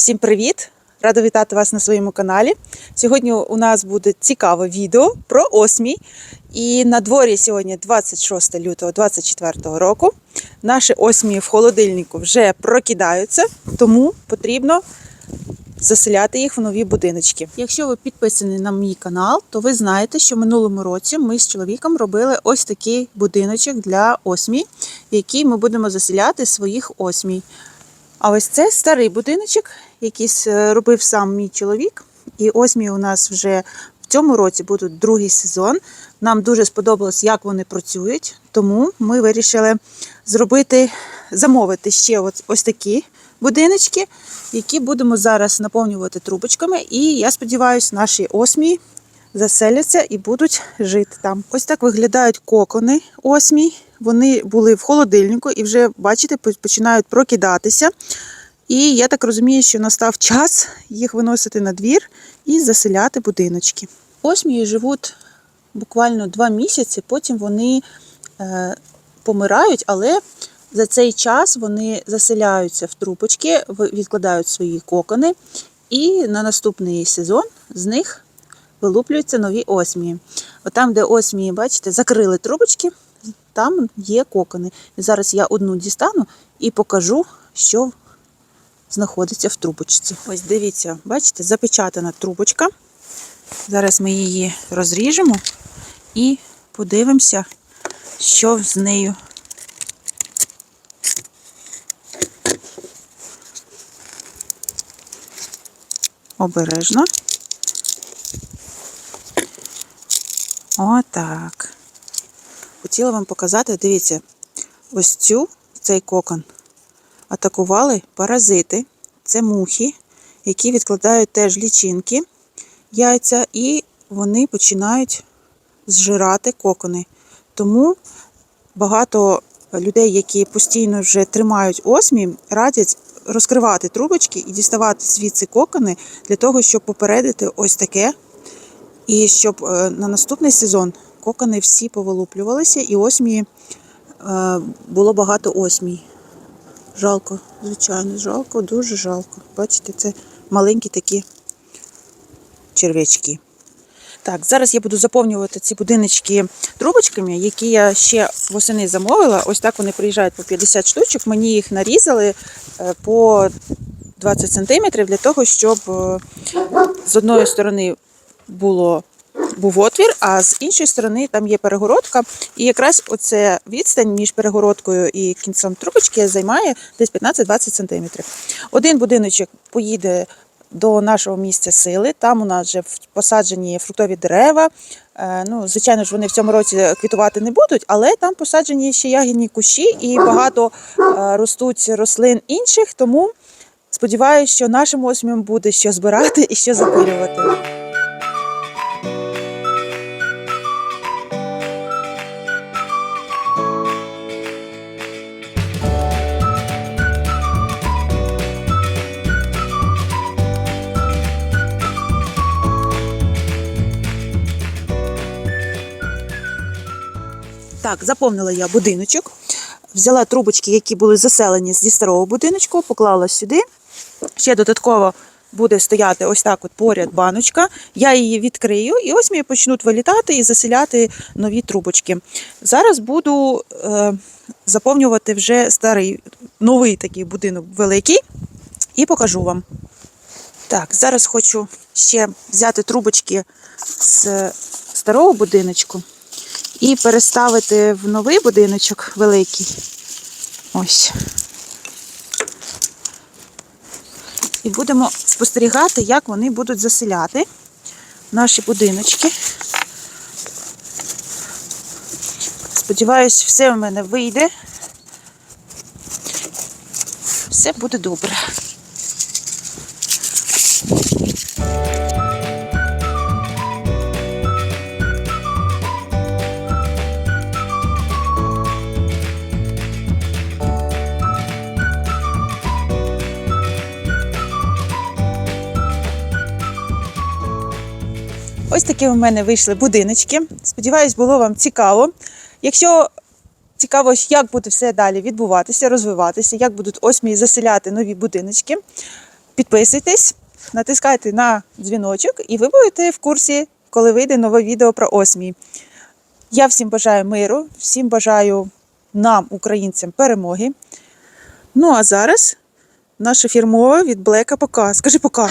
Всім привіт! Рада вітати вас на своєму каналі. Сьогодні у нас буде цікаве відео про осмій. І на дворі сьогодні 26 лютого 2024 року. Наші осмії в холодильнику вже прокидаються, тому потрібно заселяти їх в нові будиночки. Якщо ви підписані на мій канал, то ви знаєте, що минулому році ми з чоловіком робили ось такий будиночок для осмій, який ми будемо заселяти своїх осмій. А ось це старий будиночок, який робив сам мій чоловік. І осмії у нас вже в цьому році будуть другий сезон. Нам дуже сподобалось, як вони працюють, тому ми вирішили зробити, замовити ще ось, ось такі будиночки, які будемо зараз наповнювати трубочками. І я сподіваюся, наші осмії заселяться і будуть жити там. Ось так виглядають кокони осмій. Вони були в холодильнику і вже, бачите, починають прокидатися. І я так розумію, що настав час їх виносити на двір і заселяти будиночки. Осмії живуть буквально два місяці, потім вони е, помирають, але за цей час вони заселяються в трубочки, відкладають свої кокони, і на наступний сезон з них вилуплюються нові осмії. От там, де осмії, бачите, закрили трубочки, там є кокони. І зараз я одну дістану і покажу, що знаходиться в трубочці. Ось дивіться, бачите, запечатана трубочка. Зараз ми її розріжемо і подивимося, що з нею. Обережно. Отак. Хотіла вам показати, дивіться, ось цю, цей кокон атакували паразити. Це мухи, які відкладають теж лічинки, яйця, і вони починають зжирати кокони. Тому багато людей, які постійно вже тримають осмі, радять розкривати трубочки і діставати звідси кокони для того, щоб попередити ось таке. І щоб е, на наступний сезон кокони всі повилуплювалися, і осмії е, було багато осмій. Жалко, звичайно, жалко, дуже жалко. Бачите, це маленькі такі черв'ячки. Так, зараз я буду заповнювати ці будиночки трубочками, які я ще восени замовила. Ось так вони приїжджають по 50 штучок. Мені їх нарізали е, по 20 сантиметрів для того, щоб з одної сторони було був отвір, а з іншої сторони там є перегородка. І якраз оце відстань між перегородкою і кінцем трубочки займає десь 15-20 см. Один будиночок поїде до нашого місця сили. Там у нас вже посаджені фруктові дерева. Е, Ну, звичайно ж, вони в цьому році квітувати не будуть, але там посаджені ще ягідні кущі і багато е, ростуть рослин інших. Тому сподіваюся, що нашим осмім буде що збирати і що запилювати. Так, заповнила я будиночок. Взяла трубочки, які були заселені зі старого будиночку, поклала сюди. Ще додатково буде стояти ось так от поряд баночка. Я її відкрию, і ось мені почнуть вилітати і заселяти нові трубочки. Зараз буду е, заповнювати вже старий, новий такий будинок великий, і покажу вам. Так, зараз хочу ще взяти трубочки з старого будиночку і переставити в новий будиночок великий. Ось. І будемо спостерігати, як вони будуть заселяти наші будиночки. Сподіваюсь, все в мене вийде. Все буде добре. Ось такі у мене вийшли будиночки. Сподіваюсь, було вам цікаво. Якщо цікаво, як буде все далі відбуватися, розвиватися, як будуть осмії заселяти нові будиночки, Підписуйтесь, натискайте на дзвіночок, і ви будете в курсі, коли вийде нове відео про осмій. Я всім бажаю миру, всім бажаю нам, українцям, перемоги. Ну а зараз наше фірмове від Блека пока. Скажи пока.